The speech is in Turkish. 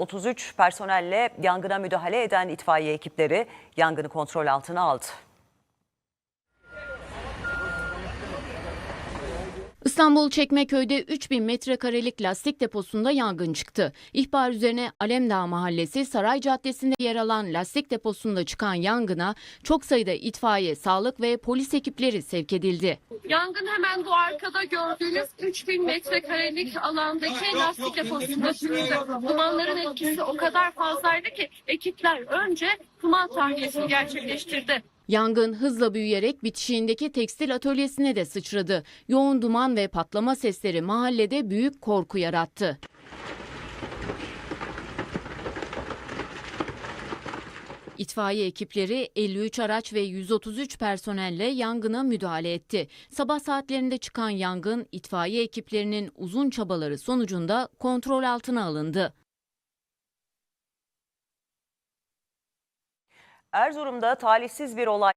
133 personelle yangına müdahale eden itfaiye ekipleri yangını kontrol altına aldı. İstanbul Çekmeköy'de 3000 metrekarelik lastik deposunda yangın çıktı. İhbar üzerine Alemdağ Mahallesi Saray Caddesi'nde yer alan lastik deposunda çıkan yangına çok sayıda itfaiye, sağlık ve polis ekipleri sevk edildi. Yangın hemen bu arkada gördüğünüz 3000 metrekarelik alandaki lastik deposunda çıktı. Dumanların etkisi o kadar fazlaydı ki ekipler önce duman tahliyesini gerçekleştirdi. Yangın hızla büyüyerek bitişiğindeki tekstil atölyesine de sıçradı. Yoğun duman ve patlama sesleri mahallede büyük korku yarattı. İtfaiye ekipleri 53 araç ve 133 personelle yangına müdahale etti. Sabah saatlerinde çıkan yangın itfaiye ekiplerinin uzun çabaları sonucunda kontrol altına alındı. Erzurum'da talihsiz bir olay